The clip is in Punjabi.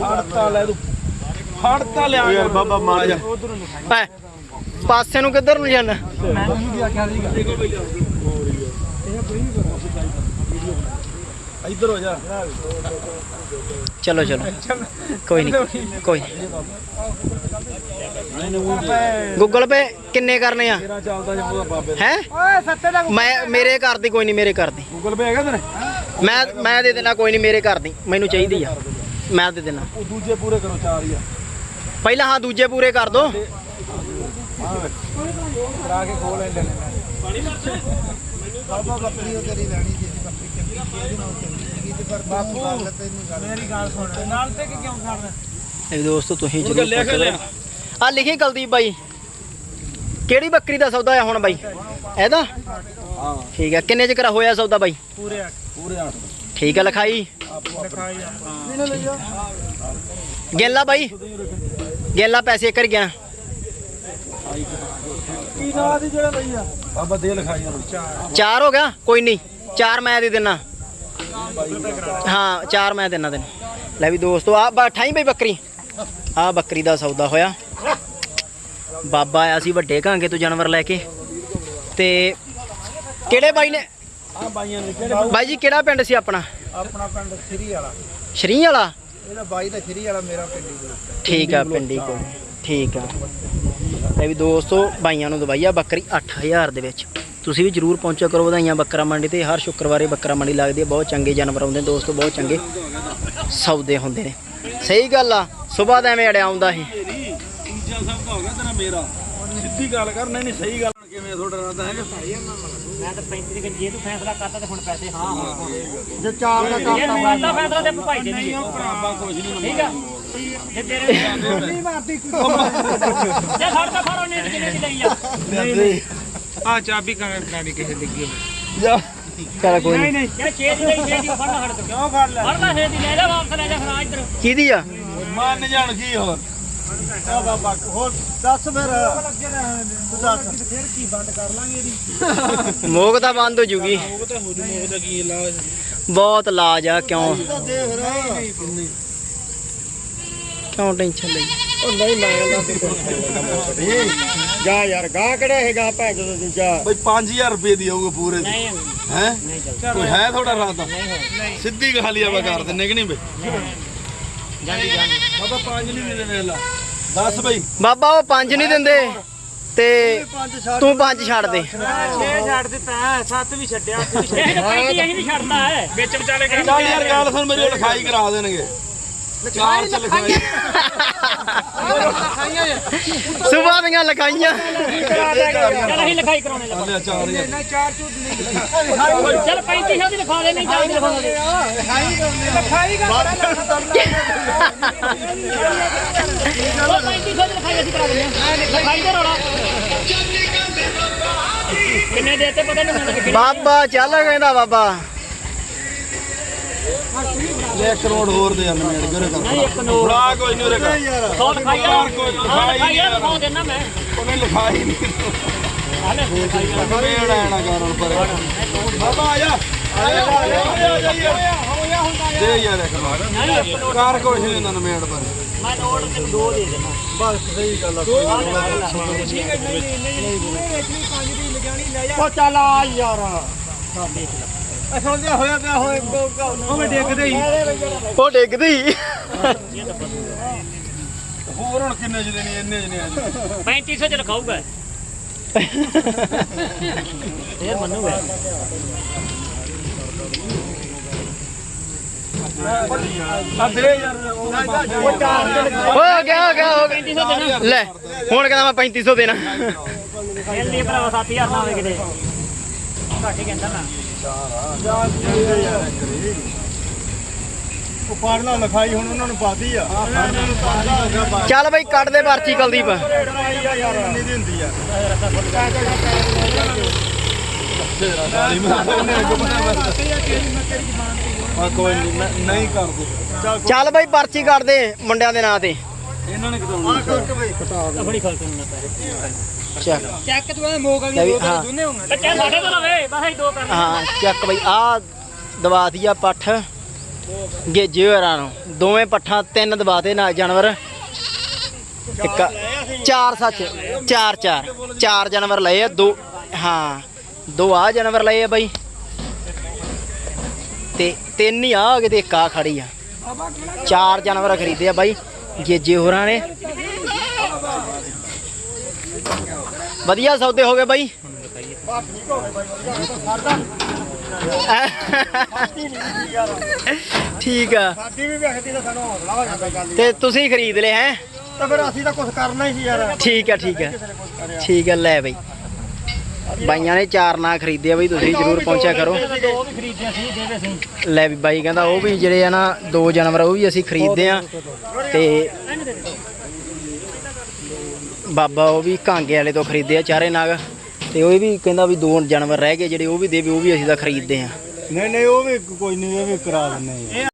ਫੜਤਾ ਲੈ ਤੂੰ। ਫੜਤਾ ਲਿਆ ਯਾਰ ਬਾਬਾ ਮਾਰ ਜਾ। ਐ, ਪਾਸੇ ਨੂੰ ਕਿੱਧਰ ਨੂੰ ਜਾਣਾ? ਇੱਧਰ ਹੋ ਜਾ। ਚਲੋ ਚਲੋ। ਕੋਈ ਨਹੀਂ ਕੋਈ ਗੂਗਲ ਪੇ ਕਿੰਨੇ ਕਰਨੇ ਆ? ਤੇਰਾ ਚੱਲਦਾ ਜਾਂਦਾ ਬਾਬੇ ਹੈ? ਓਏ ਸੱਤੇ ਦਾ ਮੈਂ ਮੇਰੇ ਘਰ ਦੀ ਕੋਈ ਨਹੀਂ ਮੇਰੇ ਘਰ ਦੀ। ਗੂਗਲ ਪੇ ਹੈਗਾ ਤੇਰੇ? ਮੈਂ ਮੈਂ ਦੇ ਦੇਣਾ ਕੋਈ ਨਹੀਂ ਮੇਰੇ ਘਰ ਦੀ। ਮੈਨੂੰ ਚਾਹੀਦੀ ਆ। ਮੈਂ ਦੇ ਦੇਣਾ। ਉਹ ਦੂਜੇ ਪੂਰੇ ਕਰੋ ਚਾਰ ਹੀ ਆ। ਪਹਿਲਾਂ ਹਾਂ ਦੂਜੇ ਪੂਰੇ ਕਰ ਦੋ। ਕਰਾ ਕੇ ਖੋਲ ਲੈ ਲੈਣੇ ਬਾਬਾ ਬੱਕਰੀ ਉਹ ਤੇਰੀ ਲੈਣੀ ਜੀ ਬੱਕਰੀ ਚੰਗੀ ਇਹਦੀ ਨਾਲ ਚੰਗੀ ਤੇ ਪਰ ਬਾਪੂ ਮੇਰੀ ਗੱਲ ਸੁਣ। ਨਾਲ ਤੇ ਕਿ ਕਿਉਂ ਖੜਨਾ? ਇਹ ਦੋਸਤੋ ਤੁਸੀਂ ਜਰੂਰ ਲਿਖ ਲਿਆ। ਆ ਲਿਖੀ ਕੁਲਦੀਪ ਬਾਈ। ਕਿਹੜੀ ਬੱਕਰੀ ਦਾ ਸੌਦਾ ਆ ਹੁਣ ਬਾਈ? ਇਹਦਾ ਹਾਂ। ਠੀਕ ਹੈ ਕਿੰਨੇ ਚ ਕਰਾ ਹੋਇਆ ਸੌਦਾ ਬਾਈ? ਪੂਰੇ ਪੂਰੇ 8 ਠੀਕ ਹੈ ਲਿਖਾਈ। ਆ। ਗੇਲਾ ਬਾਈ? ਗੇਲਾ ਪੈਸੇ ਕਰ ਗਿਆ ਕੀ ਨਾਂ ਦੀ ਜਿਹੜਾ ਲਈ ਆ? ਬਾਬਾ ਦੇ ਲਿਖਾਈ ਚਾਰ ਚਾਰ ਹੋ ਗਿਆ? ਕੋਈ ਨਹੀਂ ਚਾਰ ਮੈਂ ਦੇ ਦੇਣਾ ਹਾਂ ਚਾਰ ਮੈਂ ਦੇਣਾ ਤੈਨੂੰ। ਲੈ ਵੀ ਦੋਸਤੋ ਆ ਬੈਠਾਈ ਬਈ ਬੱਕਰੀ। ਆ ਬੱਕਰੀ ਦਾ ਸੌਦਾ ਹੋਇਆ। ਬਾਬਾ ਆਇਆ ਸੀ ਵੱਡੇ ਘਾਂਗੇ ਤੋਂ ਜਾਨਵਰ ਲੈ ਕੇ। ਤੇ ਕਿਹੜੇ ਬਾਈ ਨੇ? ਆ ਬਾਈਆਂ ਨੇ ਕਿਹੜੇ ਬਾਈ? ਜੀ ਕਿਹੜਾ ਪਿੰਡ ਸੀ ਆਪਣਾ? ਆਪਣਾ ਪਿੰਡ ਸ੍ਰੀ ਵਾਲਾ। ਸ਼ਰੀ ਵਾਲਾ? ਇਹਦਾ ਬਾਈ ਦਾ ਸ੍ਰੀ ਵਾਲਾ ਮੇਰਾ ਪਿੰਡ ਗੁਰੂ ਠੀਕ ਆ ਪਿੰਡੀ ਕੋਲ। ਠੀਕ ਆ। ਲੈ ਵੀ ਦੋਸਤੋ ਬਾਈਆਂ ਨੂੰ ਦਵਾਈਆ ਬੱਕਰੀ 8000 ਦੇ ਵਿੱਚ। ਤੁਸੀਂ ਵੀ ਜਰੂਰ ਪਹੁੰਚਿਆ ਕਰੋ ਵਧਾਈਆਂ ਬੱਕਰਾ ਮੰਡੀ ਤੇ। ਹਰ ਸ਼ੁੱਕਰਵਾਰੇ ਬੱਕਰਾ ਮੰਡੀ ਲੱਗਦੀ ਹੈ। ਬਹੁਤ ਚੰਗੇ ਜਾਨਵਰ ਆਉਂਦੇ ਨੇ ਦੋਸਤੋ ਬਹੁਤ ਚੰਗੇ ਸੌਦੇ ਹੁੰਦੇ ਨੇ। ਸਹੀ ਗੱਲ ਆ ਸਵੇਰ ਦਾ ਐਵੇਂ ਅੜਿਆ ਆਉਂਦਾ ਇਹ ਤੇਰੀ ਤੀਜਾ ਸਭ ਹੋ ਗਿਆ ਤੇਰਾ ਮੇਰਾ। ਸਿੱਧੀ ਗੱਲ ਕਰ ਨਹੀਂ ਨਹੀਂ ਸਹੀ ਗੱਲ ਕਿਵੇਂ ਤੁਹਾਡਾ ਨਾਲ ਤਾਂ ਹੈਗਾ? ਮੈਂ ਤਾਂ 35 ਕਿ ਜੇ ਤੂੰ ਫੈਸਲਾ ਕਰਤਾ ਤੇ ਹੁਣ ਪੈਸੇ ਹਾਂ ਹਾਂ ਜੇ ਚਾਰ ਦਾ ਕਰਤਾ ਫੈਸਲਾ ਤੇ ਭਾਈ ਦੇ ਨਹੀਂ ਭਰਾਵਾ ਕੁਝ ਨਹੀਂ ਠੀਕ ਆ? ਜੇ ਤੇਰੇ ਨਹੀਂ ਮਾਰਦੀ। ਜੇ ਸਾਡੇ ਤਾਂ ਫੜੋ ਨਹੀਂ ਕਿੰਨੇ ਦੀ ਲਈ ਆ? ਨਹੀਂ ਆ ਚਾਬੀ ਦੀ ਕਿਸੇ ਜਾ। ਚੱਲ ਕੋਈ ਨਹੀਂ ਨਹੀਂ ਜੇ ਛੇ ਦੀ ਲਈ ਛੇ ਦੀ ਫੜਨਾ ਸਾਡੇ ਤੋਂ। ਕਿਉਂ ਫੜ ਲੈ? ਫੜਨਾ ਛੇ ਦੀ ਲੈ ਜਾ ਵਾਪਸ ਲੈ ਜਾ ਫਿਰ ਆ ਇੱਧਰ। ਕਿਹਦੀ ਆ? ਮੰਨ ਜਾਣ ਕੀ ਹੋਰ? ਆ ਬਾਬਾ ਹੋਰ ਦੱਸ ਫਿਰ। ਤੂੰ ਦੱਸ। ਫਿਰ ਕੀ ਬੰਦ ਕਰ ਲਾਂਗੇ ਇਹਦੀ? ਮੋਗ ਤਾਂ ਬੰਦ ਹੋ ਜੂਗੀ। ਉਹ ਤਾਂ ਹੋ ਜੂ ਉਹ ਤਾਂ ਕੀ ਇਲਾਜ? ਬਹੁਤ ਲਾਜ ਆ ਕਿਉਂ? ਕਿਉਂ ਟੈਨਸ਼ਨ ਲਈ? ਉਹ ਨਹੀਂ ਮੈਂ ਜਾ ਯਾਰ ਗਾ ਕਿਹੜਾ ਹੈਗਾ ਭੈ ਜਦੋਂ ਦੂਜਾ? ਬਈ 5000 ਰੁਪਏ ਦੀ ਆਊਗਾ ਪੂਰੇ ਦੀ। ਨਹੀਂ ਹੈ? ਨਹੀਂ ਚੱਲ ਕੋਈ ਹੈ ਥੋੜਾ ਰਾਤਾ ਨਹੀਂ ਹੋ ਸਿੱਧੀ ਗਾਲੀ ਆਵਾ ਕਰ ਦਿੰਨੇ ਕਿ ਨਹੀਂ ਬਈ? ਜਾਂਦੀ ਜਾਂਦੀ ਬਾਬਾ 5 ਨਹੀਂ ਮਿਲਣੇ ਵੇਖ ਲਾ। ਦੱਸ ਬਈ। ਬਾਬਾ ਉਹ ਪੰਜ ਨਹੀਂ ਦਿੰਦੇ। ਤੇ ਤੂੰ ਪੰਜ ਛੱਡ ਦੇ। 6 ਛੱਡ ਦਿੱਤਾ 7 ਵੀ ਛੱਡਿਆ ਇਹ ਤਾਂ ਪੈਂਤੀ ਅਸੀਂ ਨਹੀਂ ਛੱਡਦਾ ਹੈ। ਵਿੱਚ ਵਿਚਾਲੇ ਕਰ ਯਾਰ ਗੱਲ ਸੁਣ ਮੇਰੀ ਲਿਖਾਈ ਕਰਾ ਦੇਣਗੇ। ਚਾਰ ਚ ਲਿਖਾਈ। ਸੁਬਾਹ ਦੀਆਂ ਲਗਾਈਆਂ ਚੱਲ ਅਸੀਂ ਲਿਖਾਈ ਕਰਾਉਣੇ ਲੱਗਾ ਚੱਲ ਚਾਰ ਯਾਰ ਚੱਲ 3500 ਦੀ ਲਿਖਾ ਦੇ ਨਹੀਂ ਜਾਂਦੀ ਲਿਖਾ ਦੇ ਉਹ 3500 ਦੀ ਲਿਖਾਈ ਅਸੀਂ ਕਰਾ ਦਿੰਦੇ ਹਾਂ ਲਿਖਾਈ। ਦੇ ਰੋਲਾ। ਕਿੰਨੇ ਦੇ ਤੇ ਪਤਾ ਨਹੀਂ ਮੈਨੂੰ ਕਿੰਨੇ ਬਾਬਾ ਚੱਲ ਕਹਿੰਦਾ ਬਾਬਾ। ਲੈ ਕਰੋੜ ਹੋਰ ਦੇ ਅਨਮੇੜ ਗਰੇ ਕਰ ਨਹੀਂ ਇੱਕ ਨੋਟ ਫੜਾ ਕੋਈ ਨਹੀਂ ਉਰੇ ਕਰ ਸੌ ਲਿਖਾਈ ਆ ਯਾਰ ਕੋਈ ਹਾਂ ਲਿਖਾਈ ਲਿਖਾਈ ਆ ਨਹੀਂ ਲਿਖਾਉ ਦੇਣਾ ਮੈਂ ਉਹਨੇ ਲਿਖਾਈ ਨਹੀਂ ਹਾਲੇ ਮੇੜ ਆਣਾ ਕਰਨ ਪਰ ਬਾਬਾ ਆ ਜਾ ਆ ਜਾ ਆ ਜਾ ਜਾ ਦੇ ਯਾਰ ਇੱਕ ਮਾਰ ਨਹੀਂ ਕਾਰ ਕੋਈ ਨਹੀਂ ਇਹਨਾਂ ਮੇੜ ਪਰ ਮੈਂ ਨੋਟ ਤੇ ਦੋ ਦੇ ਦੇਣਾ ਬਸ ਸਹੀ ਗੱਲ ਆ ਉਹ ਚੱਲ ਆ ਯਾਰ ਸੁਣਦੇ ਹੋਇਆ ਪਿਆ ਹੋਏ ਉਹ ਡੇਗਦੇ ਹੀ। ਉਹ ਡਿੱਗਦੀ ਹੋਰ ਹੁਣ ਕਿੰਨੇ ਚ ਦੇਣੀ ਇੰਨੇ ਚ ਨਹੀਂ ਆ 3500 ਚ ਲਿਖਾਊਗਾ। ਇਹ ਮੰਨੂਗਾ। ਆ ਦੇ ਯਾਰ ਉਹ ਚਾਰ ਦੇ ਹੋ ਗਿਆ ਹੋ ਗਿਆ ਹੋ ਗਿਆ। 3500 ਦੇਣਾ। ਲੈ ਹੁਣ ਕਹਿੰਦਾ ਮੈਂ 3500 ਦੇਣਾ। ਜਲਦੀ ਭਰਾ 7000 ਨਾ ਹੋਵੇ ਕਿਤੇ। ਘੱਟ ਹੀ ਕਹਿੰਦਾ ਮੈਂ। ਉਹ ਪਾੜਨਾ ਲਿਖਾਈ ਹੁਣ ਉਹਨਾਂ ਨੂੰ ਪਾਦੀ ਆ। ਉਹਨਾਂ ਨੂੰ ਪਾਦੀ ਹੋ ਗਿਆ ਬਾਹਰ ਚੱਲ ਬਈ ਕੱਢ ਦੇ ਪਰਚੀ ਕੁਲਦੀਪ। ਯਾਰ। ਨਹੀਂ ਦੀ ਹੁੰਦੀ ਆ? ਤੇਰਾ ਸਾਲੀ ਮੈਂ ਉਹਨੇ ਅੱਗੇ ਬਣਾ ਆ ਕੋਈ ਨਹੀਂ ਮੈਂ ਨਹੀਂ ਕਰਦੇ। ਚੱਲ ਬਈ ਪਰਚੀ ਕੱਢ ਦੇ ਮੁੰਡਿਆਂ ਦੇ ਨਾਂ ਤੇ। ਇਹਨਾਂ ਨੇ ਕਟਾਉਣੀ ਕਰਕੇ ਬਈ। ਕਟਾ ਬੜੀ ਖਲਤ ਨੂੰ ਪੈ ਚੱਕ ਚੈੱਕ ਤੂੰ ਮੋਗਾ ਵੀ ਹਾਂ। ਬੱਚਾ ਸਾਡੇ ਤੋਂ ਲਵੇ ਬਸ ਅਸੀਂ ਦੋ ਕਰਨੇ। ਹਾਂ ਚੱਕ ਬਈ ਆ ਦਵਾਤੀ ਆ ਪੱਠ। ਗੇਜੇ ਹੋਰਾਂ ਨੂੰ। ਦੋਵੇਂ ਪੱਠਾਂ ਤਿੰਨ ਦਵਾਤੇ ਨਾਲ ਜਾਨਵਰ। ਇੱਕ ਚਾਰ ਸੱਚ ਚਾਰ ਚਾਰ। ਚਾਰ ਜਾਨਵਰ ਲਏ ਆ ਦੋ ਹਾਂ ਦੋ ਆ ਜਾਨਵਰ ਲਏ ਆ ਬਾਈ। ਤੇ ਤਿੰਨ ਹੀ ਆ ਆ ਗਏ ਤੇ ਇੱਕ ਆ ਖੜੀ ਆ। ਚਾਰ ਜਾਨਵਰ ਖਰੀਦੇ ਆ ਬਾਈ ਗੇਜੇ ਹੋਰਾਂ ਨੇ। ਵਧੀਆ ਸੌਦੇ ਹੋ ਗਏ ਬਾਈ। ਠੀਕ ਆ। ਸਾਡੀ ਵੀ ਵੇਖਦੀ ਤਾਂ ਸਾਨੂੰ ਹੌਸਲਾ ਹੋ ਜਾਂਦਾ ਗੱਲ ਤੇ ਤੁਸੀਂ ਖਰੀਦ ਲਏ ਹੈ? ਤਾਂ ਫਿਰ ਅਸੀਂ ਤਾਂ ਕੁਝ ਕਰਨਾ ਹੀ ਸੀ ਯਾਰ ਠੀਕ ਆ ਠੀਕ ਆ। ਠੀਕ ਆ, ਲੈ ਬਾਈ। ਬਾਈਆਂ ਨੇ ਚਾਰ ਨਾ ਖਰੀਦੇ ਆ ਬਈ, ਤੁਸੀਂ ਜਰੂਰ ਪਹੁੰਚਿਆ ਕਰੋ। ਲੈ ਵੀ ਬਾਈ ਕਹਿੰਦਾ ਉਹ ਵੀ ਜਿਹੜੇ ਆ ਨਾ ਦੋ ਜਾਨਵਰ ਉਹ ਵੀ ਅਸੀਂ ਖਰੀਦਦੇ ਆ। ਤੇ ਬਾਬਾ ਉਹ ਵੀ ਕਾਂਗੇ ਵਾਲੇ ਤੋਂ ਖਰੀਦੇ ਆ ਚਾਰੇ ਨਾਗ। ਤੇ ਉਹ ਵੀ ਕਹਿੰਦਾ ਵੀ ਦੋ ਜਾਨਵਰ ਰਹਿ ਗਏ, ਜਿਹੜੇ ਉਹ ਵੀ ਦੇ ਵੀ ਉਹ ਵੀ ਅਸੀਂ ਤਾਂ ਖਰੀਦਦੇ ਆ। ਨਹੀਂ ਨਹੀਂ, ਉਹ ਵੀ ਕੋਈ ਨਹੀਂ, ਇਹ ਵੀ ਕਰਾ ਦਿੰਦੇ